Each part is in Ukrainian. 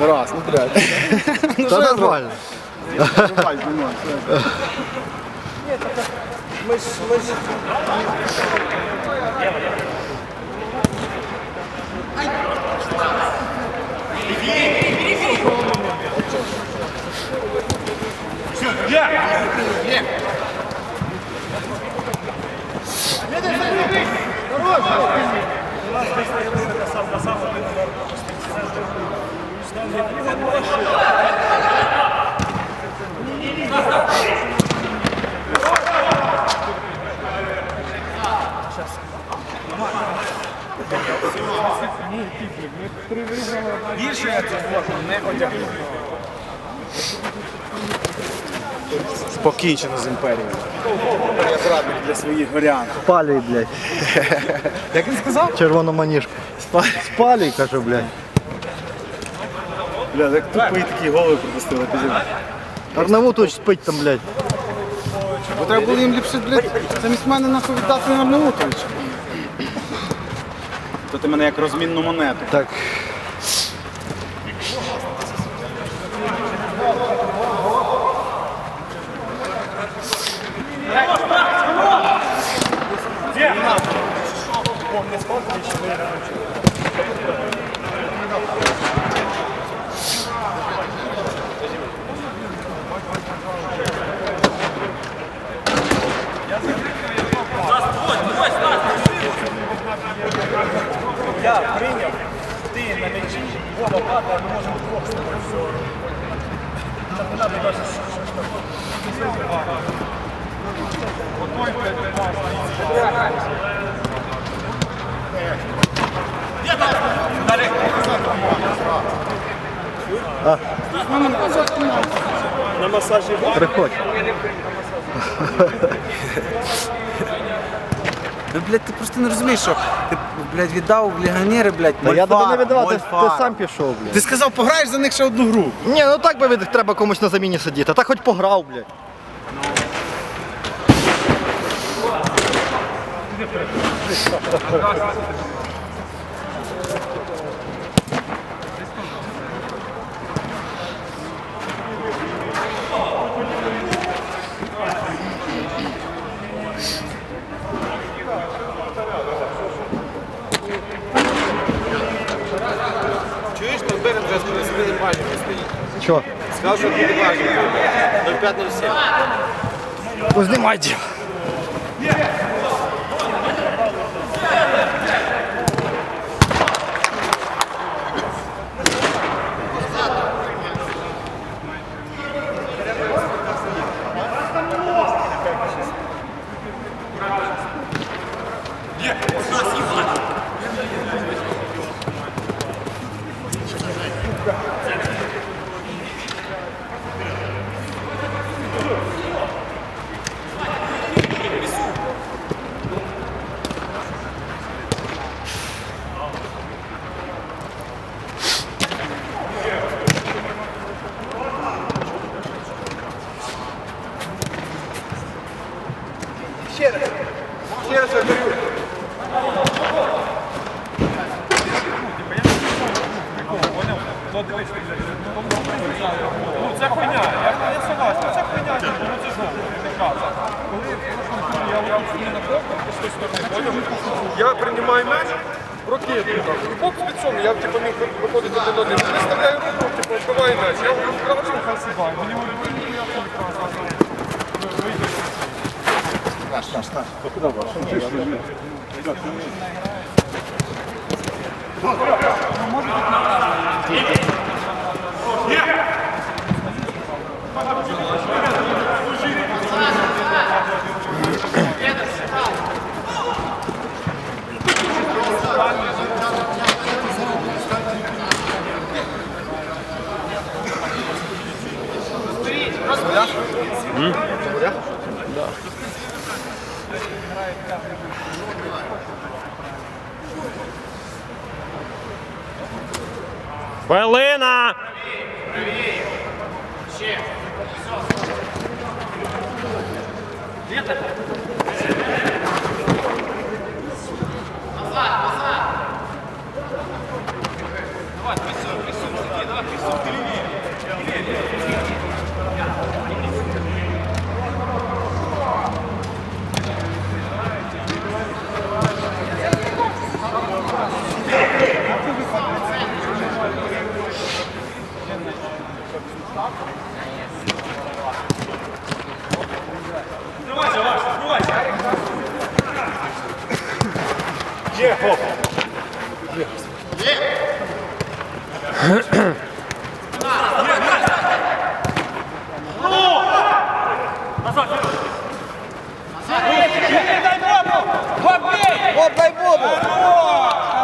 Раз, ну блядь. Та нормально. Давай, ну, Більше я цю форму не одягну. Покінчено з імперією. Я зрадник для своїх горян. Спалюй, блядь. Як він сказав? Червону маніжку. Спалюй, кажу, блядь. Бля, як тупий такі голови пропустили. Арнавутович спить там, блядь. Бо треба було їм ліпше, блядь, замість мене нахуй віддати нам Наутовича. То ти мене як розмінну монету. Так. Я прийняв, ти на м'ячі, Вова падає, ми можемо двох з тобою все. Там не треба На масажі Приходь. Ну, блядь, ти просто не розумієш, що ти, блядь, віддав легіонери, блядь, Та я тебе не віддавав, ти, ти сам пішов, блядь. Ти сказав, пограєш за них ще одну гру. Ні, ну так би від- треба комусь на заміні сидіти. Та хоч пограв, блядь. Крилим бажанням стоїть. Чо? Сказав, що буде 0507. Ну Я приймаю там. І бокс під сон, я типу міг виходити один один. Виставляю руку, типу, відбиваю м'яч. Я говорю, кажу, хай сідає. Мені говорять, ну я прекрасно. Вийде. Хвилина! Ще! Вот дай Бобу!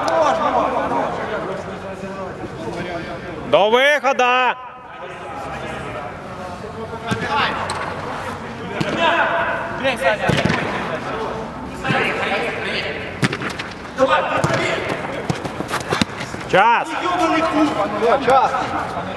Хорош, До выхода! Бей, Саня! Давай, давай! Час! Час!